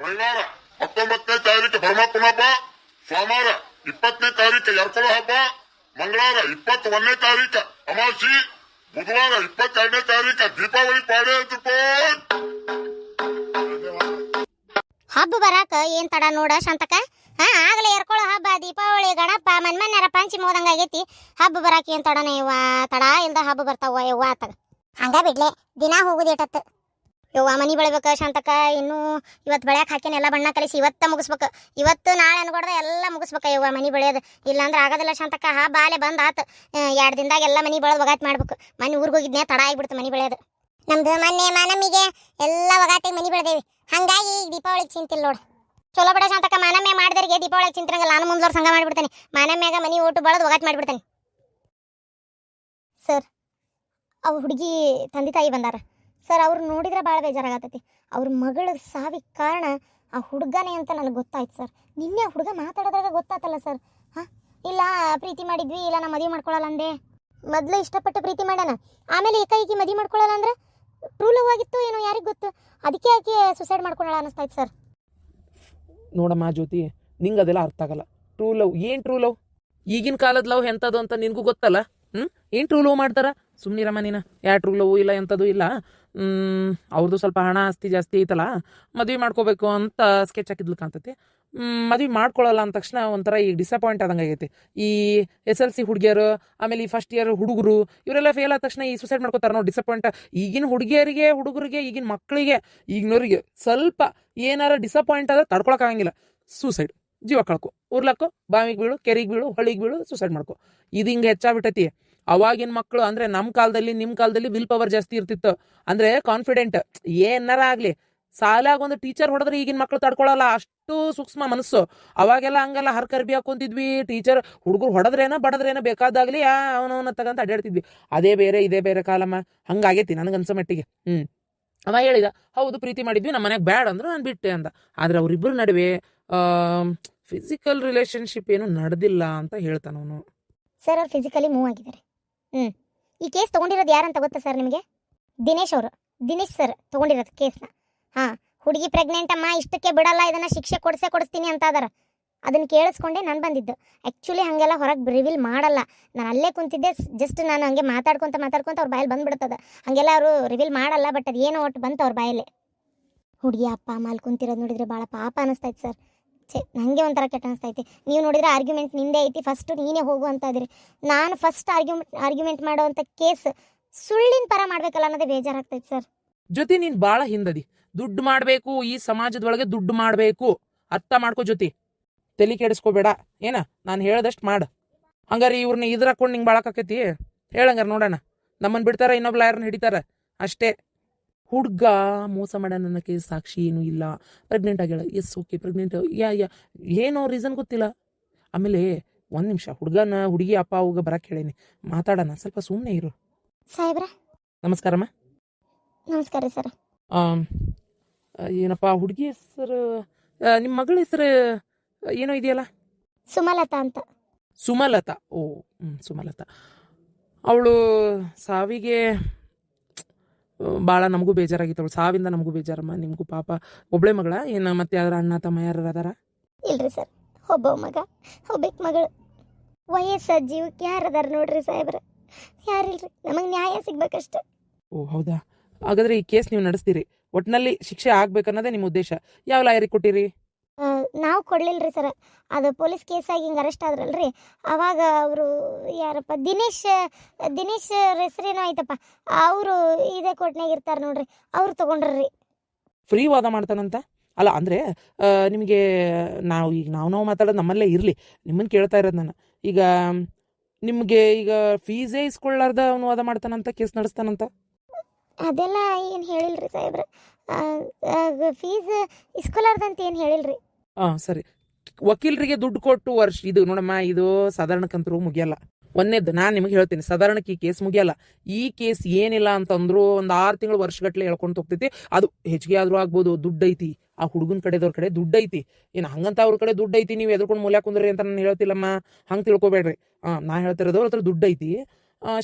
ರವಿವಾರ ಹತ್ತೊಂಬತ್ತನೇ ತಾರೀಕು ಪರಮಾತ್ಮನ ಹಬ್ಬ ಸೋಮವಾರ ಇಪ್ಪತ್ತನೇ ತಾರೀಕು ಎರ್ಕೊಳ ಹಬ್ಬ, ಮಂಗಳವಾರ ಇಪ್ಪತ್ತ ಒಂದನೇ ತಾರೀಕು ಅಮಾವಾಸ್ಯೆ, ಬುಧವಾರ ಇಪ್ಪತ್ತೆರಡನೇ ತಾರೀಕು ದೀಪಾವಳಿ ಪಾಡೆ ಅಂತ ಹಬ್ಬ ಬರಾಕ ಏನ್ ತಡ ನೋಡ ಶಾಂತಕ ಹಾ, ಆಗ್ಲೇ ಎರ್ಕೊಳ್ಳೋ ಹಬ್ಬ, ದೀಪಾವಳಿ, ಗಣಪ, ಮನ್ಮನ್ಯಾರ ಪಂಚಿ ಮೋದಂಗ ಆಗೈತಿ. ಹಬ್ಬ ಬರಾಕ ಏನ್ ತಡನೇ ಯವ್ವ? ತಡ ಇಲ್ದ ಹಬ್ಬ ಬರ್ತಾವ ಯವ್ವ ಆತಗ ಹಂಗ ಬಿಡ್ಲೆ, ದಿನ ಹೋಗುದು ಏಟತ್ತು ಯವ್ವ ಮನಿ ಬೆಳಿಬೇಕು ಶಾಂತಕ ಇನ್ನೂ ಇವತ್ತು ಬೆಳ್ಯಾಕ ಹಾಕೇನಿ ಎಲ್ಲ ಬಣ್ಣ ಕಲಿಸಿ ಇವತ್ತ ಮುಗಿಸ್ಬೇಕು. ಇವತ್ತು ನಾಳೆ ಅನ್ಕೊಡ್ದೆ ಎಲ್ಲ ಮುಗಿಸ್ಬೇಕ ಯವ್ವ ಮನೆ ಬೆಳೆಯೋದು. ಇಲ್ಲಾಂದ್ರೆ ಆಗೋದಿಲ್ಲ ಶಾಂತಕ ಹಾ ಬಾಲೆ ಬಂದ್ ಆತ. ಎರಡು ದಿನದಾಗ ಎಲ್ಲ ಮನಿ ಬೆಳೆದು ಒಗಾತ್ ಮಾಡ್ಬೇಕು. ಮನೆ ಊರಿಗೆ ಹೋಗಿದ್ನೇ ತಡ ಆಗಿಬಿಡ್ತು ಮನೆ ಬೆಳೆಯೋದು. ನಮ್ದು ಮೊನ್ನೆ ಮಾನಮ್ಮಿಗೆ ಎಲ್ಲ ಒಗಾಟಿಗೆ ಮನೆ ಬೆಳೆದೇವಿ. ಹಂಗಾಗಿ ಈಗ ದೀಪಾವಳಿಗೆ ಚಿಂತಿಲ್ಲ ನೋಡು. ಚಲೋ ಬಿಡ ಶಾಂತಕ ಮಾನಮ್ಯ ಮಾಡಿದರಿಗೆ ದೀಪಾವಳಿಗೆ ಚಿಂತಿರಂಗಲ್ಲ. ನಾನು ಮುಂದ್ಲೋರ್ ಸಂಘ ಮಾಡಿಬಿಡ್ತೇನೆ. ಮಾನಮ್ಯಾಗ ಮನೆ ಊಟ ಬಳದು ಒಗಾಟ್ ಮಾಡಿಬಿಡ್ತೇನೆ. ಸರ್, ಅವ್ ಹುಡುಗಿ ತಂದೆ ತಾಯಿ ಬಂದಾರ. ಸರ್, ಅವ್ರು ನೋಡಿದ್ರೆ ಭಾಳ ಬೇಜಾರಾಗತ್ತೈತಿ. ಅವ್ರ ಮಗಳ ಸಾವಿಗೆ ಕಾರಣ ಆ ಹುಡುಗನೇ ಅಂತ ನನಗೆ ಗೊತ್ತಾಯ್ತು ಸರ್. ನಿನ್ನೆ ಹುಡುಗ ಮಾತಾಡೋದ್ರಾಗ ಗೊತ್ತಾತಲ್ಲ ಸರ್? ಹಾಂ? ಇಲ್ಲ, ಪ್ರೀತಿ ಮಾಡಿದ್ವಿ, ಇಲ್ಲ ನಾ ಮದುವೆ ಮಾಡ್ಕೊಳ್ಳಲ್ಲ ಅಂದೆ. ಮೊದಲು ಇಷ್ಟಪಟ್ಟು ಪ್ರೀತಿ ಮಾಡೋಣ ಆಮೇಲೆ ಏಕಾಏಕಿ ಮದುವೆ ಮಾಡ್ಕೊಳ್ಳಲ್ಲ ಅಂದ್ರೆ ಟ್ರೂ ಲವ್ ಆಗಿತ್ತು ಏನೋ ಯಾರಿಗೆ ಗೊತ್ತು? ಅದಕ್ಕೆ ಆಕೆ ಸುಸೈಡ್ ಮಾಡ್ಕೊಳ್ಳೋಣ ಅನಿಸ್ತಾಯ್ತು ಸರ್. ನೋಡಮ್ಮ ಜ್ಯೋತಿ, ನಿಂಗೆ ಅದೆಲ್ಲ ಅರ್ಥ ಆಗಲ್ಲ. ಟ್ರೂ ಲವ್ ಏನು ಟ್ರೂ ಲವ್ ಈಗಿನ ಕಾಲದ ಲವ್ ಎಂಥದ್ದು ಅಂತ ನಿನಗೂ ಗೊತ್ತಲ್ಲ? ಹ್ಞೂ ಏನು ಟ್ರೂ ಲವ್ ಮಾಡ್ತಾರ? ಸುಮ್ಮನಿರಮ್ಮ ನೀನು. ಯಾ ರೂಲವು ಇಲ್ಲ ಎಂಥದ್ದು ಇಲ್ಲ. ಅವ್ರದ್ದು ಸ್ವಲ್ಪ ಹಣ ಆಸ್ತಿ ಜಾಸ್ತಿ ಐತಲ್ಲ, ಮದುವೆ ಮಾಡ್ಕೋಬೇಕು ಅಂತ ಸ್ಕೆಚ್ ಹಾಕಿದ್ಲು ಕಾಣ್ತೈತಿ. ಮದುವೆ ಮಾಡ್ಕೊಳ್ಳಲ್ಲ ಅಂದ ತಕ್ಷಣ ಒಂಥರ ಈ ಡಿಸಪಾಯಿಂಟ್ ಆದಂಗೆ ಆಗೈತಿ. ಈ ಎಸ್ ಎಲ್ ಸಿ ಹುಡುಗಿಯರು, ಆಮೇಲೆ ಈ ಫಸ್ಟ್ ಇಯರ್ ಹುಡುಗರು, ಇವರೆಲ್ಲ ಫೇಲ್ ಆದ ತಕ್ಷಣ ಈ ಸುಸೈಡ್ ಮಾಡ್ಕೋತಾರೆ ನೋಡಿ ಡಿಸಪಾಯಿಂಟ್ ಈಗಿನ ಹುಡುಗಿಯರಿಗೆ, ಹುಡುಗರಿಗೆ, ಈಗಿನ ಮಕ್ಕಳಿಗೆ ಈಗಿನವ್ರಿಗೆ ಸ್ವಲ್ಪ ಏನಾರ ಡಿಸಪಾಯಿಂಟ್ ಆದ್ರೆ ತಡ್ಕೊಳಕ್ಕಾಗಂಗಿಲ್ಲ ಸೂಸೈಡ್ ಜೀವ ಕಳ್ಕೊ. ಉರ್ಲಕ್ಕೋ ಬಾವಿಗೆ ಬೀಳು, ಕೆರಿಗೆ ಬೀಳು ಹೊಳಿಗೆ ಬೀಳು ಸೂಸೈಡ್ ಮಾಡ್ಕೊ. ಇದು ಹಿಂಗೆ ಹೆಚ್ಚಾಗ್ಬಿಟ್ಟೈತಿ. ಅವಾಗಿನ ಮಕ್ಕಳು ಅಂದ್ರೆ ನಮ್ಮ ಕಾಲದಲ್ಲಿ ನಿಮ್ಮ ಕಾಲದಲ್ಲಿ ವಿಲ್ ಪವರ್ ಜಾಸ್ತಿ ಇರ್ತಿತ್ತು. ಅಂದ್ರೆ ಕಾನ್ಫಿಡೆಂಟ್ ಏನಾರ ಆಗಲಿ. ಸಾಲಾಗ ಒಂದು ಟೀಚರ್ ಹೊಡೆದ್ರೆ ಈಗಿನ ಮಕ್ಕಳು ತಡ್ಕೊಳಲ್ಲ, ಅಷ್ಟು ಸೂಕ್ಷ್ಮ ಮನಸ್ಸು. ಅವಾಗೆಲ್ಲ ಹಂಗಲ್ಲ ಹರ್ ಕರ್ಬಿ ಹಾಕೊಂತಿದ್ವಿ ಟೀಚರ್ ಹುಡುಗರು ಹೊಡೆದ್ರೇನ, ಬಡದ್ರೇನ ಬೇಕಾದಾಗ್ಲಿ ಅವನವನ್ನ ತಗಂತ ಅಡ್ಡಾಡ್ತಿದ್ವಿ ಅದೇ ಬೇರೆ, ಇದೇ ಬೇರೆ ಕಾಲಮ್ಮ. ಹಂಗಾಗೈತಿ ಅನ್ಸೋ ಮಟ್ಟಿಗೆ. ಹ್ಞೂ ಅವ ಹೇಳಿದ, ಹೌದು ಪ್ರೀತಿ ಮಾಡಿದ್ವಿ ನಮ್ಮ ಮನೆಗೆ ಬ್ಯಾಡ್ ಅಂದ್ರೆ ನಾನು ಬಿಟ್ಟೆ ಅಂತ ಆದ್ರೆ ಅವರಿಬ್ಬರ ನಡುವೆ ಫಿಸಿಕಲ್ ರಿಲೇಶನ್ಶಿಪ್ ಏನು ನಡೆದಿಲ್ಲ ಅಂತ ಹೇಳ್ತಾನ ಅವನು ಸರ್ ಫಿಸಿಕಲಿ ಮೂವ್ ಆಗಿದ್ದಾರೆ. ಹ್ಞೂ ಈ ಕೇಸ್ ತೊಗೊಂಡಿರೋದು ಯಾರಂತ ಗೊತ್ತಾ ಸರ್ ನಿಮಗೆ? ದಿನೇಶ್ ಅವರು. ದಿನೇಶ್ ಸರ್ ತಗೊಂಡಿರೋದು ಕೇಸ್ನ. ಹಾಂ, ಹುಡುಗಿ ಪ್ರೆಗ್ನೆಂಟ್ ಅಮ್ಮ, ಇಷ್ಟಕ್ಕೆ ಬಿಡಲ್ಲ, ಇದನ್ನು ಶಿಕ್ಷೆ ಕೊಡಿಸೇ ಕೊಡಿಸ್ತೀನಿ ಅಂತ ಅದಾರ. ಅದನ್ನ ಕೇಳಿಸ್ಕೊಂಡೆ ನಾನು ಬಂದಿದ್ದು. ಆ್ಯಕ್ಚುಲಿ ಹಾಗೆಲ್ಲ ಹೊರಗೆ ರಿವೀಲ್ ಮಾಡಲ್ಲ. ನಾನು ಅಲ್ಲೇ ಕುಂತಿದ್ದೆ ಜಸ್ಟ್ ನಾನು ಹಂಗೆ ಮಾತಾಡ್ಕೊಂತ ಮಾತಾಡ್ಕೊಂತ ಅವ್ರ ಬಾಯಲ್ಲಿ ಬಂದ್ಬಿಡ್ತದ. ಹಾಗೆಲ್ಲ ಅವರು ರಿವೀಲ್ ಮಾಡಲ್ಲ ಬಟ್ ಅದು ಏನೋ ಒಟ್ಟು ಬಂತು ಅವ್ರ ಬಾಯಲ್ಲಿ. ಹುಡುಗಿ ಅಪ್ಪ ಅಮ್ಮ ಕುಂತಿರೋದು ನೋಡಿದ್ರೆ ಭಾಳ ಪಾಪ ಅನಿಸ್ತೈತೆ ಸರ್. ಛೇ ನನಗೆ ಒಂಥರ ಕೆಟ್ಟ ಅನಿಸ್ತೈತಿ. ನೀವು ನೋಡಿದ್ರೆ ಆರ್ಗ್ಯುಮೆಂಟ್ ನಿಂದೆ ಐತಿ ಫಸ್ಟ್ ನೀನೇ ಹೋಗು ಅಂತ ನಾನು ಫಸ್ಟ್ ಆರ್ಗ್ಯುಮೆಂಟ್ ಆರ್ಗ್ಯುಮೆಂಟ್ ಮಾಡುವಂಥ ಕೇಸ್ ಸುಳ್ಳಿನ ಪರ ಮಾಡ್ಬೇಕಲ್ಲ ಅನ್ನೋದೇ ಬೇಜಾರಾಗ್ತೈತಿ ಸರ್ ಜೊತೆ ನೀನು ಬಾಳ ಹಿಂದದಿ. ದುಡ್ಡು ಮಾಡಬೇಕು, ಈ ಸಮಾಜದೊಳಗೆ ದುಡ್ಡು ಮಾಡಬೇಕು. ಅರ್ಥ ಮಾಡ್ಕೋ ಜೊತೆ. ತಲೆ ಕೆಡಿಸ್ಕೋಬೇಡ. ಏನ, ನಾನು ಹೇಳ್ದಷ್ಟು ಮಾಡ. ಹಂಗಾರೆ ಇವ್ರನ್ನ ಇದ್ರ ಹಾಕೊಂಡು ನಿಂಗೆ ಬಾಳಕಾಕೈತಿ ಹೇಳಂಗಾರ ನೋಡೋಣ. ನಮ್ಮನ್ನು ಬಿಡ್ತಾರ ಇನ್ನೊಬ್ಬ ಲಾಯರ್ನ ಹಿಡಿತಾರ? ಅಷ್ಟೇ. ಹುಡ್ಗ ಮೋಸ ಮಾಡೋಣ ಅನ್ನೋಕ್ಕೆ ಸಾಕ್ಷಿ ಏನೂ ಇಲ್ಲ. Pregnant ಆಗ್ಯಾಳ yes okay pregnant yeah yeah ಏನೋ ರೀಸನ್ ಗೊತ್ತಿಲ್ಲ. ಆಮೇಲೆ ಒಂದು ನಿಮಿಷ ಹುಡುಗನ ಹುಡುಗಿ ಅಪ್ಪ ಅವಾಗ ಬರಕ್ಕೆ ಹೇಳೇನಿ. ಮಾತಾಡೋಣ ಸ್ವಲ್ಪ ಸುಮ್ಮನೆ ಇರು. ಸಾಹೇಬ್ರ? ನಮಸ್ಕಾರಮ್ಮ. ನಮಸ್ಕಾರ ರೀ ಸರ್. ಏನಪ್ಪ ಹುಡುಗಿ ಹೆಸರು ನಿಮ್ಮ ಮಗಳ ಹೆಸರು ಏನೋ ಇದೆಯಲ್ಲ? ಸುಮಲತಾ ಅಂತ. ಸುಮಲತಾ. ಓ ಹ್ಞೂ ಸುಮಲತಾ. ಅವಳು ಸಾವಿಗೆ ಭಾಳ ನಮಗೂ ಬೇಜಾರಾಗಿತ್ತು ಅವಳು ಸಾವಿಂದ ನಮಗೂ ಬೇಜಾರಮ್ಮ ನಿಮಗೂ ಪಾಪ. ಒಬ್ಳೆ ಮಗಳ ಏನು ಮತ್ತೆ ಯಾರ ಅಣ್ಣ ತಮ್ಮ ಯಾರು ಅದಾರ? ಇಲ್ರಿ ಸರ್ ಒಬ್ಬ ಮಗ ಒಬ್ಬಕ್ಕೆ ಮಗಳು. ವಯಸ್ಸ ಜೀವಕ್ಕೆ ಯಾರದಾರ ನೋಡ್ರಿ ಸಾಹೇಬ್ರ? ಯಾರಿಲ್ರಿ ನಮಗೆ ನ್ಯಾಯ ಸಿಗ್ಬೇಕಷ್ಟೆ. ಓ ಹೌದಾ? ಹಾಗಾದ್ರೆ ಈ ಕೇಸ್ ನೀವು ನಡೆಸ್ತೀರಿ. ಒಟ್ಟಿನಲ್ಲಿ ಶಿಕ್ಷೆ ಆಗ್ಬೇಕನ್ನೋದೇ ನಿಮ್ಮ ಉದ್ದೇಶ. ಯಾವ ಲಾಯರಿಗೆ ಕೊಟ್ಟಿರಿ? ನಾವು ರೀ ಸರ್. ಅದು ಪೊಲೀಸ್ ಕೇಸಾಗಿ ಹಿಂಗೆ ಅರೆಸ್ಟ್ ಆದ್ರಲ್ಲ ರೀ ಅವಾಗ ಅವರು ಯಾರಪ್ಪ ದಿನೇಶ್ ದಿನೇಶ್ ಹೆಸರೇನೋ ಐತಪ್ಪ ಅವರು ಇದೇ ಕೋರ್ಟ್ನಾಗ ಇರ್ತಾರೆ ನೋಡ್ರಿ. ಅವ್ರು ತೊಗೊಂಡ್ರಿ ಫ್ರೀ ವಾದ ಮಾಡ್ತಾನಂತ? ಅಲ್ಲ ಅಂದರೆ ನಿಮಗೆ ನಾವು ಈಗ ನಾವು ನಾವು ಮಾತಾಡೋದು ನಮ್ಮಲ್ಲೇ ಇರಲಿ. ನಿಮ್ಮನ್ನು ಕೇಳ್ತಾ ಇರೋದು ನಾನು. ಈಗ ನಿಮಗೆ ಈಗ ಫೀಸೇ ಇಸ್ಕೊಳ್ಳಾರ್ದ ಅವನು ವಾದ ಮಾಡ್ತಾನಂತ ಕೇಸ್ ನಡೆಸ್ತಾನಂತ? ಅದೆಲ್ಲ ಏನು ಹೇಳಿಲ್ರಿ ಸಾಹೇಬ್ರ. ಫೀಸ್ ಇಸ್ಕೊಲಾರ್ದಂತ ಏನು ಹೇಳಿಲ್ರಿ. ಹಾಂ ಸರಿ. ವಕೀಲರಿಗೆ ದುಡ್ಡು ಕೊಟ್ಟು ವರ್ಷ, ಇದು ನೋಡಮ್ಮ, ಇದು ಸಾಧಾರಣಕ್ಕಂತರೂ ಮುಗಿಯಲ್ಲ. ಒಂದೇದ್ದು ನಾನು ನಿಮಗೆ ಹೇಳ್ತೀನಿ, ಸಾಧಾರಣಕ್ಕೆ ಈ ಕೇಸ್ ಮುಗಿಯಲ್ಲ. ಈ ಕೇಸ್ ಏನಿಲ್ಲ ಅಂತಂದ್ರು ಒಂದು ಆರು ತಿಂಗಳು ವರ್ಷಗಟ್ಟಲೆ ಹೇಳ್ಕೊಂಡು ಹೋಗ್ತೈತಿ. ಅದು ಹೆಚ್ಚಿಗೆ ಆದರೂ ಆಗ್ಬೋದು ದುಡ್ಡು ಐತಿ ಆ ಹುಡುಗನ ಕಡೆದವ್ರ ಕಡೆ ದುಡ್ಡು ಐತಿ ಏನು ಹಂಗಂತ ಅವ್ರ ಕಡೆ ದುಡ್ಡು ಐತಿ ನೀವು ಎದ್ಕೊಂಡು ಮೂಲ ಕುಂದ್ರಿ ಅಂತ ನಾನು ಹೇಳ್ತಿಲ್ಲಮ್ಮ. ಹಂಗೆ ತಿಳ್ಕೊಬೇಡ್ರಿ. ಹಾಂ ನಾ ಹೇಳ್ತಿರೋದು ಹತ್ರ ದುಡ್ಡು ಐತಿ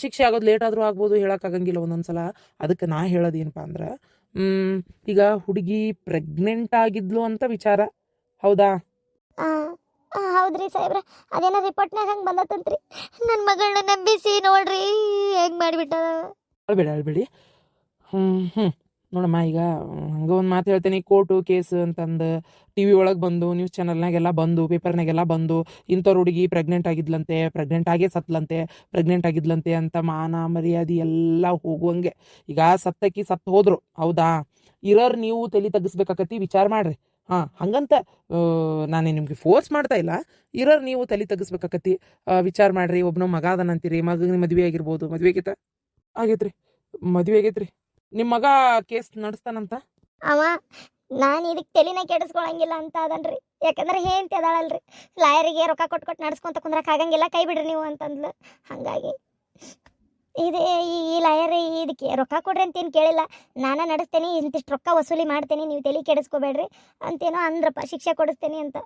ಶಿಕ್ಷೆ ಆಗೋದು ಲೇಟ್ ಆದರೂ ಆಗ್ಬೋದು ಹೇಳೋಕ್ಕಾಗಂಗಿಲ್ಲ ಒಂದೊಂದು ಸಲ ಅದಕ್ಕೆ ನಾ ಹೇಳೋದು ಏನಪ್ಪ ಅಂದ್ರೆ ಈಗ ಹುಡುಗಿ ಪ್ರೆಗ್ನೆಂಟ್ ಆಗಿದ್ಲು ಅಂತ ವಿಚಾರ. ಹೌದಾ? ಹೌದ್ರಿ ಸಾಹೇಬ್ರ. ಅದೇನೋ ರಿಪೋರ್ಟ್ನಾಗ ಹಂಗೆ ಬಂದತ್ತಂತ್ರಿ. ನನ್ನ ಮಗಳನ್ನ ನಂಬಿಸಿ ನೋಡ್ರಿ ಹೆಂಗೆ ಮಾಡಿಬಿಟ್ಟ ಅಳ್ಬೇಡಿ ಅಳ್ಬೇಡಿ. ಹ್ಞೂ ಹ್ಞೂ ನೋಡಮ್ಮ ಈಗ ಹಂಗೆ ಒಂದು ಮಾತು ಹೇಳ್ತೀನಿ. ಕೋರ್ಟು ಕೇಸ್ ಅಂತಂದು ಟಿ ವಿ ಒಳಗೆ ಬಂದು ನ್ಯೂಸ್ ಚಾನಲ್ನಾಗೆಲ್ಲ ಬಂದು ಪೇಪರ್ನಾಗೆಲ್ಲ ಬಂದು ಇಂಥವ್ರು ಹುಡುಗಿ ಪ್ರೆಗ್ನೆಂಟ್ ಆಗಿದ್ಲಂತೆ ಪ್ರೆಗ್ನೆಂಟ್ ಆಗೇ ಸತ್ಲಂತೆ ಪ್ರೆಗ್ನೆಂಟ್ ಆಗಿದ್ಲಂತೆ ಅಂತ ಮಾನ ಮರ್ಯಾದೆ ಎಲ್ಲ ಹೋಗುವಂಗೆ. ಈಗ ಸತ್ತಕ್ಕಿ ಸತ್ತು ಹೋದ್ರು ಹೌದಾ? ಇರೋರು ನೀವು ತಲೆ ತಗ್ಗಿಸ್ಬೇಕಾಕತಿ ವಿಚಾರ ಮಾಡ್ರಿ. ಹಾಂ, ಹಂಗಂತ ನಾನು ನಿಮಗೆ ಫೋರ್ಸ್ ಮಾಡ್ತಾ ಇಲ್ಲ. ಇರೋರು ನೀವು ತಲೆ ತಗ್ಗಿಸ್ಬೇಕಾಕತಿ ವಿಚಾರ ಮಾಡ್ರಿ ಒಬ್ಬನ ಮಗ ಅದನಂತೀರಿ ಮಗನ ಮದ್ವೆ ಆಗಿರ್ಬೋದು. ಮದುವೆ ಆಗೈತ? ಆಗೈತ್ರಿ. ಮದುವೆ ಆಗೈತ್ರಿ. ನಿಮ್ಮ ಮಗ ಕೇಸ್ ನಡೆಸ್ತಾನಂತ? ಅವ, ನಾನು ಇದಕ್ಕೆ ತಲೆನ ಕೆಡಿಸ್ಕೊಳಂಗಿಲ್ಲ ಅಂತ ಅದನ್ರಿ. ಯಾಕಂದ್ರೆ ಹೇಳ್ತಿ ಅದಾಳಲ್ರಿ. ಲಾಯರಿಗೆ ರೊಕ್ಕ ಕೊಟ್ಟು ನಡ್ಸ್ಕೊಂತ ಕುಂದ್ರಕ್ ಆಗಂಗಿಲ್ಲ. ಕೈ ಬಿಡ್ರಿ ನೀವು ಅಂತಂದ್ಲು. ಹಾಗಾಗಿ. ಇದೇ ಈ ಲಾಯರ್ ಇದಕ್ಕೆ ರೊಕ್ಕ ಕೊಡ್ರಿ ಅಂತ ಏನು ಕೇಳಿಲ್ಲ. ನಾನು ನಡೆಸ್ತೇನೆ, ಇಂತಿಷ್ಟು ರೊಕ್ಕ ವಸೂಲಿ ಮಾಡ್ತೇನೆ, ನೀವು ತಲೆ ಕೆಡಿಸ್ಕೋಬೇಡ್ರಿ ಅಂತೇನೋ ಅಂದ್ರಪ್ಪ, ಶಿಕ್ಷೆ ಕೊಡಿಸ್ತೇನೆ ಅಂತ.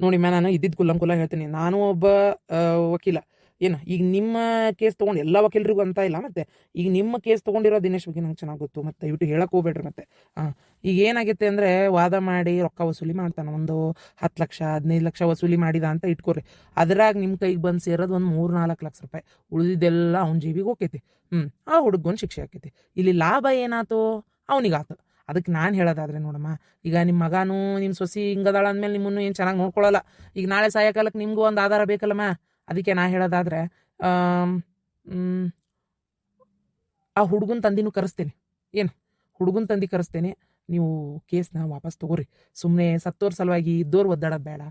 ನೋಡಿ ಮ್ಯಾ ನಾನು ಇದ್ದಿದ್ದು ಕುಲ್ಲಂ ಹೇಳ್ತೀನಿ. ನಾನು ಒಬ್ಬ ವಕೀಲ. ಏನು, ಈಗ ನಿಮ್ಮ ಕೇಸ್ ತೊಗೊಂಡು ಎಲ್ಲ ವಕೀಲರಿಗೂ ಅಂತ ಇಲ್ಲ ಮತ್ತೆ? ಈಗ ನಿಮ್ಮ ಕೇಸ್ ತೊಗೊಂಡಿರೋ ದಿನೇಶ್ ಬಗ್ಗೆ ನಂಗೆ ಚೆನ್ನಾಗಿ ಗೊತ್ತು, ಮತ್ತೆ ದಯವಿಟ್ಟು ಹೇಳಕ್ ಹೋಗ್ಬೇಡ್ರಿ ಮತ್ತೆ. ಹಾಂ ಈಗ ಏನಾಗುತ್ತೆ ಅಂದರೆ ವಾದ ಮಾಡಿ ರೊಕ್ಕ ವಸೂಲಿ ಮಾಡ್ತಾನೆ, ಒಂದು ಹತ್ತು ಲಕ್ಷ, ಹದಿನೈದು ಲಕ್ಷ ವಸೂಲಿ ಮಾಡಿದ ಅಂತ ಇಟ್ಕೊರಿ. ಅದ್ರಾಗ ನಿಮ್ಮ ಕೈಗೆ ಬಂದು ಸೇರೋದು ಒಂದು ಮೂರು ನಾಲ್ಕು ಲಕ್ಷ ರೂಪಾಯಿ ಉಳಿದಿದ್ದೆಲ್ಲ ಅವ್ನ ಜೀವಿಗೆ ಹೋಗ್ತೈತಿ ಹ್ಞೂ ಆ ಹುಡುಗನ ಶಿಕ್ಷೆ ಆಕೈತಿ ಇಲ್ಲಿ ಲಾಭ ಏನಾಯ್ತು? ಅವನಿಗಾತು. ಅದಕ್ಕೆ ನಾನು ಹೇಳೋದಾದ್ರೆ ನೋಡಮ್ಮ, ಈಗ ನಿಮ್ಮ ಮಗನೂ ನಿಮ್ಮ ಸೊಸಿ ಹಿಂಗದಾಳ ಅಂದಮೇಲೆ ನಿಮ್ಮನ್ನು ಏನು ಚೆನ್ನಾಗಿ ನೋಡ್ಕೊಳ್ಳಲ್ಲ ಈಗ ನಾಳೆ ಸಾಯಂಕಾಲಕ್ಕೆ ನಿಮಗೂ ಒಂದು ಆಧಾರ ಬೇಕಲ್ಲಮ್ಮ? ಅದಕ್ಕೆ ನಾ ಹೇಳೋದಾದ್ರೆ ಆ ಹುಡುಗನ ತಂದಿನೂ ಕರೆಸ್ತೇನೆ. ಏನು? ಹುಡುಗನ ತಂದಿ ಕರೆಸ್ತೇನೆ. ನೀವು ಕೇಸ್ನ ವಾಪಸ್ ತಗೋರಿ. ಸುಮ್ಮನೆ ಸತ್ತೋರ್ ಸಲುವಾಗಿ ಇದ್ದೋರು ಒದ್ದಾಡೋದು ಬೇಡ.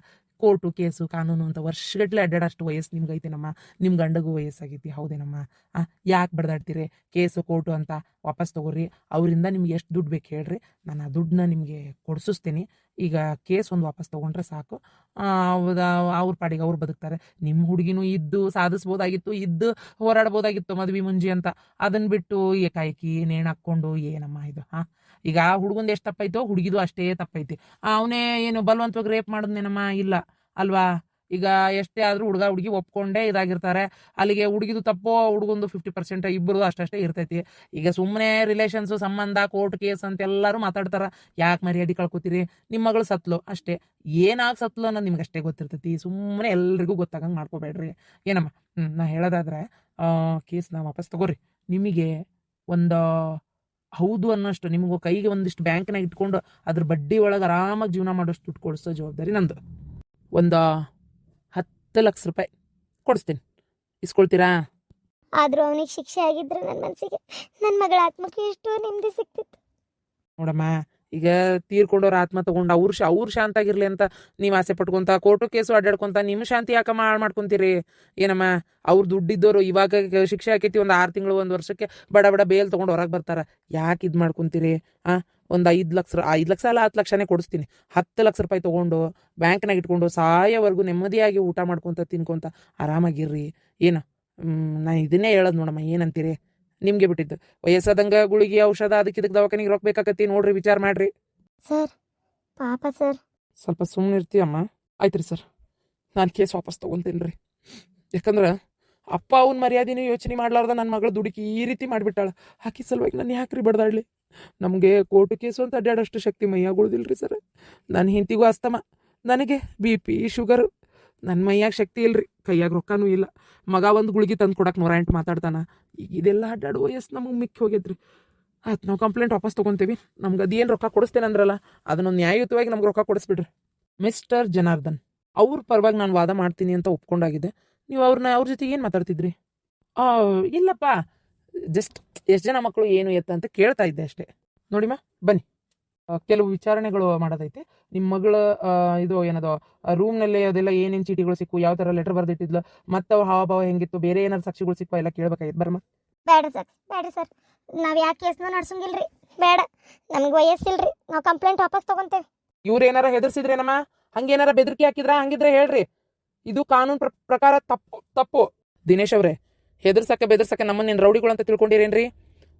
ಕೋರ್ಟು ಕೇಸು, ಕಾನೂನು ಅಂತ ವರ್ಷಗಟ್ಟಲೆ ಅಡ್ಡಾಡಷ್ಟು ವಯಸ್ಸು ನಿಮ್ಗೈತೇನಮ್ಮ ನಿಮ್ಮ ಗಂಡಗೂ ವಯಸ್ಸಾಗೈತಿ. ಹೌದೇನಮ್ಮ ಆ, ಯಾಕೆ ಬಡ್ದಾಡ್ತೀರಿ? ಕೇಸು, ಕೋರ್ಟು ಅಂತ ವಾಪಸ್ ತಗೋರಿ. ಅವರಿಂದ ನಿಮ್ಗೆ ಎಷ್ಟು ದುಡ್ಡು ಬೇಕು ಹೇಳ್ರಿ. ನಾನು ಆ ದುಡ್ಡನ್ನ ನಿಮಗೆ ಕೊಡಿಸ್ತೀನಿ ಈಗ ಕೇಸ್ ಒಂದು ವಾಪಸ್ ತೊಗೊಂಡ್ರೆ ಸಾಕು. ಅವ್ರ ಪಾಡಿಗೆ ಅವ್ರು ಬದುಕ್ತಾರೆ. ನಿಮ್ಮ ಹುಡುಗಿನೂ ಇದ್ದು ಸಾಧಿಸ್ಬೋದಾಗಿತ್ತು, ಇದ್ದು ಹೋರಾಡ್ಬೋದಾಗಿತ್ತು ಮದುವೆ ಮುಂಜಿ ಅಂತ. ಅದನ್ನ ಬಿಟ್ಟು ಏಕಾಏಕಿ ನೇಣು ಹಾಕ್ಕೊಂಡು ಏನಮ್ಮ ಇದು ಹಾಂ ಈಗ ಆ ಹುಡುಗಂದು ಎಷ್ಟು ತಪ್ಪೈತೋ ಹುಡುಗಿದು ಅಷ್ಟೇ ತಪ್ಪೈತಿ ಅವನೇ ಏನು ಬಲವಂತವಾಗಿ ರೇಪ್ ಮಾಡಿದ್ನೇನಮ್ಮ? ಇಲ್ಲ. ಅಲ್ವಾ? ಈಗ ಎಷ್ಟೇ ಆದರೂ ಹುಡುಗ ಹುಡುಗಿ ಒಪ್ಕೊಂಡೇ ಇದಾಗಿರ್ತಾರೆ. ಅಲ್ಲಿಗೆ ಹುಡುಗಿದು ತಪ್ಪೋ ಹುಡುಗಂದು ಫಿಫ್ಟಿ ಪರ್ಸೆಂಟ್ ಇಬ್ಬರು ಅಷ್ಟಷ್ಟೇ ಇರ್ತೈತಿ. ಈಗ ಸುಮ್ಮನೆ ರಿಲೇಷನ್ಸು ಸಂಬಂಧ ಕೋರ್ಟ್ ಕೇಸ್ ಅಂತ ಎಲ್ಲರೂ ಮಾತಾಡ್ತಾರ. ಯಾಕೆ ಮರ್ಯಾದೆ ಕಳ್ಕೊತೀರಿ? ನಿಮ್ಮ ಮಗಳು ಸತ್ಲು ಅಷ್ಟೇ. ಏನಾಗಿ ಸತ್ಲು ಅನ್ನೋದು ನಿಮ್ಗೆ ಅಷ್ಟೇ ಗೊತ್ತಿರ್ತೈತಿ. ಸುಮ್ಮನೆ ಎಲ್ರಿಗೂ ಗೊತ್ತಾಗಂಗೆ ಮಾಡ್ಕೋಬೇಡ್ರಿ. ಏನಮ್ಮ? ಹ್ಞೂ ನಾ ಹೇಳೋದಾದ್ರೆ ಕೇಸ್ನ ವಾಪಸ್ ತಗೋರಿ. ನಿಮಗೆ ಒಂದು ಹೌದು ಅನ್ನೋಷ್ಟು ನಿಮಗೂ ಕೈಗೆ ಒಂದಿಷ್ಟು ಬ್ಯಾಂಕ್ನಾಗ ಇಟ್ಕೊಂಡು ಅದ್ರ ಬಡ್ಡಿ ಒಳಗೆ ಆರಾಮಾಗಿ ಜೀವನ ಮಾಡೋಷ್ಟು ದುಡ್ಡು ಕೊಡಿಸೋ ಜವಾಬ್ದಾರಿ ನಂದು. ಒಂದು ಹತ್ತು ಲಕ್ಷ ರೂಪಾಯಿ ಕೊಡಿಸ್ತೀನಿ. ಇಸ್ಕೊಳ್ತೀರಾ? ಆದರೂ ಅವನಿಗೆ ಶಿಕ್ಷೆ ಆಗಿದ್ರೆ ನನ್ನ ಮನಸ್ಸಿಗೆ ನನ್ನ ಮಗಳ ಆತ್ಮಕ್ಕೆ ಎಷ್ಟು ನಿಮ್ಮದೇ ಸಿಕ್ತಿತ್ತು ನೋಡಮ್ಮ ಈಗ ತೀರ್ಕೊಂಡವ್ರ ಆತ್ಮ ತಗೊಂಡು ಅವ್ರು ಶಾ, ಅವ್ರು ಶಾಂತ ಆಗಿರ್ಲಿ ಅಂತ ನೀವು ಆಸೆ ಪಟ್ಕೊಂತ, ಕೋರ್ಟು ಕೇಸು ಅಡ್ಡಾಡ್ಕೊಂತ ನಿಮ್ಮ ಶಾಂತಿ ಯಾಕಮ್ಮ ಹಾಳು ಮಾಡ್ಕೊಂತೀರಿ? ಏನಮ್ಮ, ಅವ್ರು ದುಡ್ಡಿದ್ದವರು ಇವಾಗ ಶಿಕ್ಷೆ ಹಾಕೈತಿ ಒಂದು ಆರು ತಿಂಗಳು, ಒಂದು ವರ್ಷಕ್ಕೆ ಬಡ ಬಡ ಬೇಲ್ ತೊಗೊಂಡು ಹೊರಗೆ ಬರ್ತಾರೆ. ಯಾಕೆ ಇದು ಮಾಡ್ಕೊಂತೀರಿ? ಆ, ಒಂದು ಐದು ಲಕ್ಷ ಐದು ಲಕ್ಷ ಅಲ್ಲ ಹತ್ತು ಲಕ್ಷನೇ ಕೊಡಿಸ್ತೀನಿ. ಹತ್ತು ಲಕ್ಷ ರೂಪಾಯಿ ತೊಗೊಂಡು ಬ್ಯಾಂಕ್ನಾಗ ಇಟ್ಕೊಂಡು ಸಾಯವರೆಗೂ ನೆಮ್ಮದಿಯಾಗಿ ಊಟ ಮಾಡ್ಕೊಂತ ತಿನ್ಕೊಂತ ಆರಾಮಾಗಿರ್ರಿ. ಏನು ನಾನು ಇದನ್ನೇ ಹೇಳೋದು ನೋಡಮ್ಮ, ಏನಂತೀರಿ? ನಿಮಗೆ ಬಿಟ್ಟಿದ್ದು. ವಯಸ್ಸಾದಂಗ ಗುಳಿಗೆ ಔಷಧ ಅದಕ್ಕೆ ಇದಕ್ಕೆ ದವಾಖಾನಿಗೆ ರೊಕ್ಕ ಬೇಕಾಗತ್ತಿ ನೋಡ್ರಿ ವಿಚಾರ ಮಾಡ್ರಿ. ಸರ್ ಪಾಪ ಸರ್. ಸ್ವಲ್ಪ ಸುಮ್ಮನೆ ಅಮ್ಮ? ಆಯ್ತು ರೀ ಸರ್. ನಾನು ಕೇಸ್ ವಾಪಸ್ ತೊಗೊತೀನಿ ರೀ ಯಾಕಂದ್ರೆ ಅಪ್ಪ ಅವನ ಮರ್ಯಾದೆನೂ ಯೋಚನೆ ಮಾಡ್ಲಾರ್ದ ನನ್ನ ಮಗಳು ದುಡುಕಿ ಈ ರೀತಿ ಮಾಡಿಬಿಟ್ಟಾಳ. ಹಾಕಿ ಸಲುವಾಗಿ ನಾನು ಯಾಕ್ರಿ ಬಡ್ದಾಡ್ಲಿ? ನಮಗೆ ಕೋರ್ಟು ಕೇಸು ಅಂತ ಅಡ್ಡಾಡೋಷ್ಟು ಶಕ್ತಿ ಮೈಯಾಗುಳ್ದಿಲ್ಲ ರೀ ಸರ್. ನನ್ನ ಹೆಂಡತಿಗೂ ಅಸ್ತಮ. ನನಗೆ ಬಿ ಪಿ ಶುಗರ್ ನನ್ನ ಮೈಯಾಗ ಶಕ್ತಿ ಇಲ್ರಿ, ಕೈಯಾಗ ರೊಕ್ಕನೂ ಇಲ್ಲ. ಮಗ ಒಂದು ಗುಳಿಗೆ ತಂದು ಕೊಡಕ್ಕೆ ನೂರ ಎಂಟು ಮಾತಾಡ್ತಾನ. ಇದೆಲ್ಲ ಅಡ್ಡಾಡುವ ವಯಸ್ಸು ನಮಗೆ ಮಿಕ್ಕಿ ಹೋಗೈತ್ರಿ ಆಯ್ತು ನಾವು ಕಂಪ್ಲೇಂಟ್ ವಾಪಸ್ ತೊಗೊತೀವಿ. ನಮ್ಗೆ ಅದೇನು ರೊಕ್ಕ ಕೊಡಿಸ್ತೇನೆ ಅಂದ್ರಲ್ಲ, ಅದನ್ನು ನ್ಯಾಯಯುತವಾಗಿ ನಮ್ಗೆ ರೊಕ್ಕ ಕೊಡಿಸ್ಬಿಡ್ರಿ. ಮಿಸ್ಟರ್ ಜನಾರ್ದನ್, ಅವ್ರ ಪರವಾಗಿ ನಾನು ವಾದ ಮಾಡ್ತೀನಿ ಅಂತ ಒಪ್ಕೊಂಡಾಗಿದೆ. ನೀವು ಅವ್ರನ್ನ ಅವ್ರ ಜೊತೆಗೆ ಏನು ಮಾತಾಡ್ತಿದ್ರಿ? ಇಲ್ಲಪ್ಪ. ಜಸ್ಟ್ ಎಷ್ಟು ಜನ ಮಕ್ಕಳು ಏನು ಎತ್ತ ಅಂತ ಕೇಳ್ತಾ ಇದ್ದೆ ಅಷ್ಟೇ. ನೋಡಿಮ್ಮ, ಬನ್ನಿ. ಕೆಲವು ವಿಚಾರಣೆಗಳು ಮಾಡೋದೈತೆ ನಿಮ್ಮ ಮಗಳ ಇದು ಏನದು ರೂಮ್ನಲ್ಲಿ ಅದೆಲ್ಲ ಏನೇನು ಚೀಟಿಗಳು ಸಿಕ್ಕು ಯಾವ ಥರ ಲೆಟರ್ ಬರೆದಿಟ್ಟಿದ್ಲು ಮತ್ತ ಹಾವ ಹಾವಭಾವ ಹೆಂಗಿತ್ತು ಬೇರೆ ಏನಾದ್ರು ಸಾಕ್ಷಿಗಳು ಸಿಕ್ಕು ಎಲ್ಲ ಕೇಳ್ಬೇಕಾಗಿತ್ತು ಬರಮ್ಮ ಬೇಡ ಸರ್ ಬೇಡ ಸರ್. ನಾವು ಯಾಕೆ ಕೇಸ್ನ ನಡ್ಸಂಗಿಲ್ರಿ. ಬೇಡ. ನಮ್ಗೆ ವಯಸ್ಸಿಲ್ರಿ. ನಾವು ಕಂಪ್ಲೇಂಟ್ ವಾಪಸ್ ತಗೊಂತೇವೆ. ಇವ್ರು ಏನಾರ ಹೆದರ್ಸಿದ್ರೇನಮ್ಮ? ಹಂಗೇನಾರ ಬೆದರಿಕೆ ಹಾಕಿದ್ರ? ಹಂಗಿದ್ರೆ ಹೇಳ್ರಿ. ಇದು ಕಾನೂನು ಪ್ರ- ಪ್ರಕಾರ ತಪ್ಪು ತಪ್ಪು. ದಿನೇಶ್ ಅವ್ರೆ ಹೆದರ್ಸಕ್ಕೆ ಬೆದರ್ಸಕ್ಕೆ ನಮ್ಮನ್ನ ರೌಡಿಗಳು ಅಂತ ತಿಳ್ಕೊಂಡಿರೇನ್ರಿ?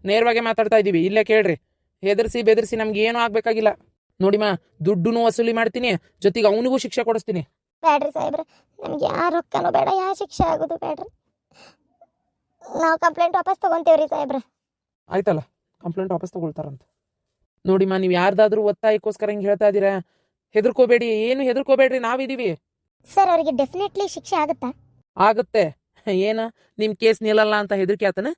ನೇರವಾಗಿ ಮಾತಾಡ್ತಾ ಇದೀವಿ. ಇಲ್ಲೇ ಕೇಳ್ರಿ. ಹೆದರ್ಸಿ ಬೆದರ್ಸಿ ನಮ್ಗೆ ಏನೂ ಆಗ್ಬೇಕಾಗಿಲ್ಲ. ನೋಡಿಮ್ಮ ದುಡ್ಡು ವಸೂಲಿ ಮಾಡ್ತೀನಿ ಜೊತೆಗೆ ಅವನಿಗೂ ಶಿಕ್ಷೆ ಕೊಡಿಸ್ತೀನಿ. ಬೇಡ್ರಿ ಸಾಹೇಬ್ರ ನಮ್ಗೆ ಯಾವ ರೊಕ್ಕನೂ ಬೇಡ ಯಾ ಶಿಕ್ಷೆ ಆಗೋದು ಬೇಡ್ರಿ ನಾವು ಕಂಪ್ಲೇಂಟ್ ವಾಪಸ್ ರೀ ಸಾಹೇಬ್ರ. ಆಯ್ತಲ್ಲ ಕಂಪ್ಲೇಂಟ್ ವಾಪಸ್ ತಗೊಳ್ತಾರಂತ. ನೋಡಿಮ್ಮ ನೀವು ಯಾರ್ದಾದ್ರೂ ಒತ್ತಾಯಕ್ಕೋಸ್ಕರ ಹಿಂಗೆ ಹೇಳ್ತಾ ಇದ್ದೀರಾ? ಹೆದರ್ಕೋಬೇಡಿ ಏನು ಹೆದರ್ಕೋಬೇಡ್ರಿ ನಾವಿದೀವಿ. ಸರ್ ಅವರಿಗೆ ಡೆಫಿನೆಟ್ಲಿ ಶಿಕ್ಷೆ ಆಗುತ್ತಾ? ಆಗುತ್ತೆ. ಏನ ನಿಮ್ ಕೇಸ್ ನಿಲ್ಲಲ್ಲ ಅಂತ ಹೆದರಿಕೆ ಆತನ?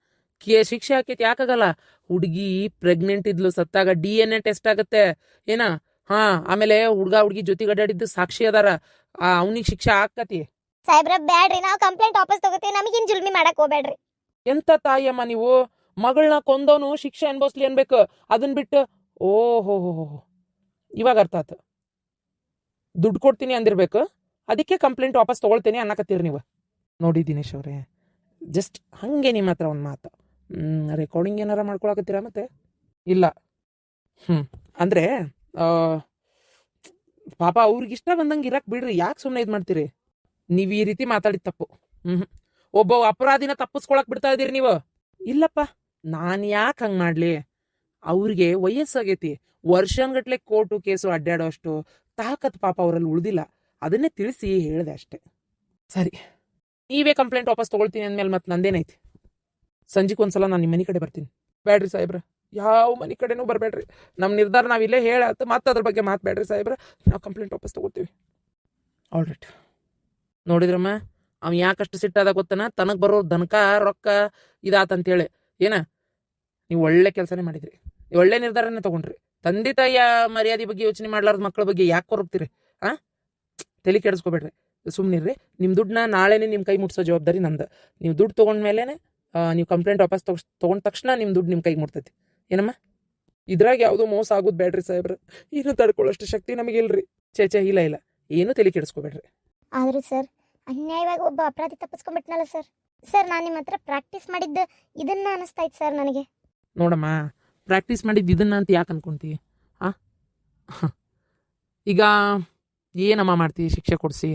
ಕೇ ಶಿಕ್ಷೆ ಹಾಕೈತಿ ಯಾಕಾಗಲ್ಲ ಹುಡುಗಿ ಪ್ರೆಗ್ನೆಂಟ್ ಇದ್ಲು ಸತ್ತಾಗ ಡಿ ಎನ್ ಎ ಟೆಸ್ಟ್ ಆಗುತ್ತೆ. ಏನ? ಹಾ ಆಮೇಲೆ ಹುಡ್ಗ ಹುಡುಗಿ ಜೊತೆಗೆ ಅಡ್ಡಾಡಿದ್ದು ಸಾಕ್ಷಿ ಅದಾರ. ಅವನಿಗೆ ಶಿಕ್ಷೆ ಹಾಕತಿ ಸಾಹೇಬ್ರ ಬ್ಯಾಡ್ರಿ ನಾವು ಕಂಪ್ಲೇಂಟ್ ವಾಪಸ್ ತಗೋತೀವಿ ನಮಗಿನ್ ಜುಲ್ಮಿ ಮಾಡಕ್ ಹೋಗ್ಬೇಡ್ರಿ ಎಂತ ತಾಯಿಯಮ್ಮ ನೀವು? ಮಗಳನ್ನ ಕೊಂದವನು ಶಿಕ್ಷೆ ಅನ್ಭವಿಸ್ಲಿ ಅನ್ಬೇಕು. ಅದನ್ ಬಿಟ್ಟು ಓ ಹೋ ಹೋ ಇವಾಗ ಅರ್ಥ ಆತ. ದುಡ್ಡು ಕೊಡ್ತೀನಿ ಅಂದಿರ್ಬೇಕು. ಅದಕ್ಕೆ ಕಂಪ್ಲೇಂಟ್ ವಾಪಸ್ ತಗೊಳ್ತೀನಿ ಅನ್ನಕತ್ತೀರಿ ನೀವು. ನೋಡಿ ದಿನೇಶ್ ಅವರೇ ಜಸ್ಟ್ ಹಂಗೆ ನಿಮ್ಮ ಹತ್ರ ಒಂದು ಮಾತು. ರೆಕಾರ್ಡಿಂಗ್ ಏನಾರ ಮಾಡ್ಕೊಳಕತ್ತೀರಾ ಮತ್ತೆ? ಇಲ್ಲ. ಹ್ಞೂ ಅಂದರೆ ಪಾಪ ಅವ್ರಿಗೆ ಇಷ್ಟ ಬಂದಂಗೆ ಇರಕ್ಕೆ ಬಿಡ್ರಿ, ಯಾಕೆ ಸುಮ್ಮನೆ ಇದು ಮಾಡ್ತೀರಿ? ನೀವು ಈ ರೀತಿ ಮಾತಾಡಿದ ತಪ್ಪು. ಹ್ಞೂ ಒಬ್ಬ ಅಪರಾಧಿನ ತಪ್ಪಿಸ್ಕೊಳಕ್ ಬಿಡ್ತಾ ಇದ್ದೀರಿ ನೀವು? ಇಲ್ಲಪ್ಪ. ನಾನು ಯಾಕೆ ಹಂಗೆ ಮಾಡಲಿ? ಅವ್ರಿಗೆ ವಯಸ್ಸಾಗೈತಿ. ವರ್ಷನ್ಗಟ್ಲೆ ಕೋರ್ಟು ಕೇಸು ಅಡ್ಡಾಡೋ ಅಷ್ಟು ತಾಕತ್ ಪಾಪ ಅವರಲ್ಲಿ ಉಳ್ದಿಲ್ಲ. ಅದನ್ನೇ ತಿಳಿಸಿ ಹೇಳಿದೆ ಅಷ್ಟೇ. ಸರಿ. ನೀವೇ ಕಂಪ್ಲೇಂಟ್ ವಾಪಸ್ ತಗೊಳ್ತೀನಿ ಅಂದ್ಮೇಲೆ ಮತ್ತೆ ನಂದೇನೈತಿ? ಸಂಜೆಗೆ ಒಂದ್ಸಲ ನಾನು ನಿಮ್ಮ ಮನೆ ಕಡೆ ಬರ್ತೀನಿ. ಬೇಡ್ರಿ ಸಾಹೇಬ್ರ. ಯಾವ ಮನೆ ಕಡೆನೂ ಬರಬೇಡ್ರಿ. ನಮ್ಮ ನಿರ್ಧಾರ ನಾವು ಇಲ್ಲೇ ಹೇಳತ್ತ ಮತ್ತೆ ಅದ್ರ ಬಗ್ಗೆ ಮಾತು ಬ್ಯಾಡ್ರಿ ಸಾಹೇಬ್ರ. ನಾವು ಕಂಪ್ಲೇಂಟ್ ವಾಪಸ್ ತಗೋತೀವಿ ಆಲ್ರೈಟ್ ನೋಡಿದ್ರಮ್ಮ ಅವ ಯಾಕಷ್ಟು ಸಿಟ್ಟಾದ ಗೊತ್ತನ? ತನಗೆ ಬರೋ ದನಕ ರೊಕ್ಕ ಇದಾತಂತೇಳಿ ಏನ? ನೀವು ಒಳ್ಳೆ ಕೆಲಸನೇ ಮಾಡಿದ್ರಿ. ನೀವು ಒಳ್ಳೆ ನಿರ್ಧಾರನೇ ತಗೊಂಡ್ರಿ. ತಂದೆ ತಾಯಿಯ ಮರ್ಯಾದೆ ಬಗ್ಗೆ ಯೋಚನೆ ಮಾಡ್ಲಾರ್ದ ಮಕ್ಕಳ ಬಗ್ಗೆ ಯಾಕೆ ಕೊರಗ್ತೀರಿ? ಹಾಂ ತಲೆ ಕೆಡಿಸ್ಕೋಬೇಡ್ರಿ. ಸುಮ್ಮನಿರ್ರಿ ನಿಮ್ಮ ದುಡ್ಡನ್ನ ನಾಳೆನೇ ನಿಮ್ಮ ಕೈ ಮುಟ್ಸೋ ಜವಾಬ್ದಾರಿ ನಂದು. ನೀವು ದುಡ್ಡು ತೊಗೊಂಡ್ಮೇಲೆ ನೀವು ಕಂಪ್ಲೇಂಟ್ ವಾಪಸ್ ತಗೊ ತೊಗೊಂಡ ತಕ್ಷಣ ನಿಮ್ಮ ದುಡ್ಡು ನಿಮ್ಮ ಕೈಗೆ ಮುಡ್ತೈತಿ ಏನಮ್ಮ? ಇದ್ರಾಗ ಯಾವುದೋ ಮೋಸ ಆಗೋದು ಬೇಡ್ರಿ ಸಾಹೇಬ್ರ. ಏನು ತಡ್ಕೊಳ್ಳೋಷ್ಟು ಶಕ್ತಿ ನಮಗಿಲ್ರಿ ಚೇ ಚೇ ಇಲ್ಲ ಇಲ್ಲ. ಏನು ತಲೆ ಕೆಡಿಸ್ಕೋಬೇಡ್ರಿ. ಆದ್ರೆ ಸರ್ ಅನ್ಯಾಯವಾಗಿ ಒಬ್ಬ ಅಪರಾಧಿ ತಪ್ಪಿಸ್ಕೊಂಡ್ಬಿಟ್ನಲ್ಲ ಸರ್. ಸರ್ ನಾನು ನಿಮ್ಮ ಹತ್ರ ಪ್ರಾಕ್ಟೀಸ್ ಮಾಡಿದ್ದು ಇದನ್ನ ಅನಿಸ್ತಾ ಇತ್ತು ಸರ್ ನನಗೆ. ನೋಡಮ್ಮ ಪ್ರಾಕ್ಟೀಸ್ ಮಾಡಿದ್ದು ಇದನ್ನ ಅಂತ ಯಾಕೆ ಅನ್ಕೊಂತಿ ಆ? ಈಗ ಏನಮ್ಮ ಮಾಡ್ತೀವಿ ಶಿಕ್ಷೆ ಕೊಡಿಸಿ.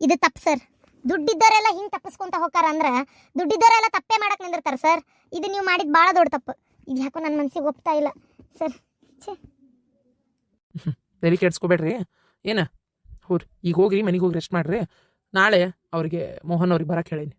ಇದು ತಪ್ಪು ಸರ್. ದುಡ್ಡಿದ್ದವರೆಲ್ಲ ಹಿಂಗೆ ತಪ್ಪಿಸ್ಕೊಂತ ಹೋಗಾರ ಅಂದ್ರೆ ದುಡ್ಡಿದ್ದವರೆಲ್ಲ ತಪ್ಪೇ ಮಾಡಕ್ಕೆ ನಿಂದಿರ್ತಾರೆ ಸರ್. ಇದು ನೀವು ಮಾಡಿದ ಭಾಳ ದೊಡ್ಡ ತಪ್ಪು. ಇದು ಯಾಕೋ ನನ್ನ ಮನಸ್ಸಿಗೆ ಒಪ್ತಾ ಇಲ್ಲ ಸರ್. ತಲೆ ಕೆಡ್ಸ್ಕೊಬೇಡ್ರಿ. ಏನ? ಹೂರಿ ಈಗ ಹೋಗ್ರಿ, ಮನೆಗೆ ಹೋಗಿ ರೆಸ್ಟ್ ಮಾಡ್ರಿ. ನಾಳೆ ಅವ್ರಿಗೆ ಮೋಹನ್ ಅವ್ರಿಗೆ ಬರಕ್ಕೆ ಹೇಳೀನಿ.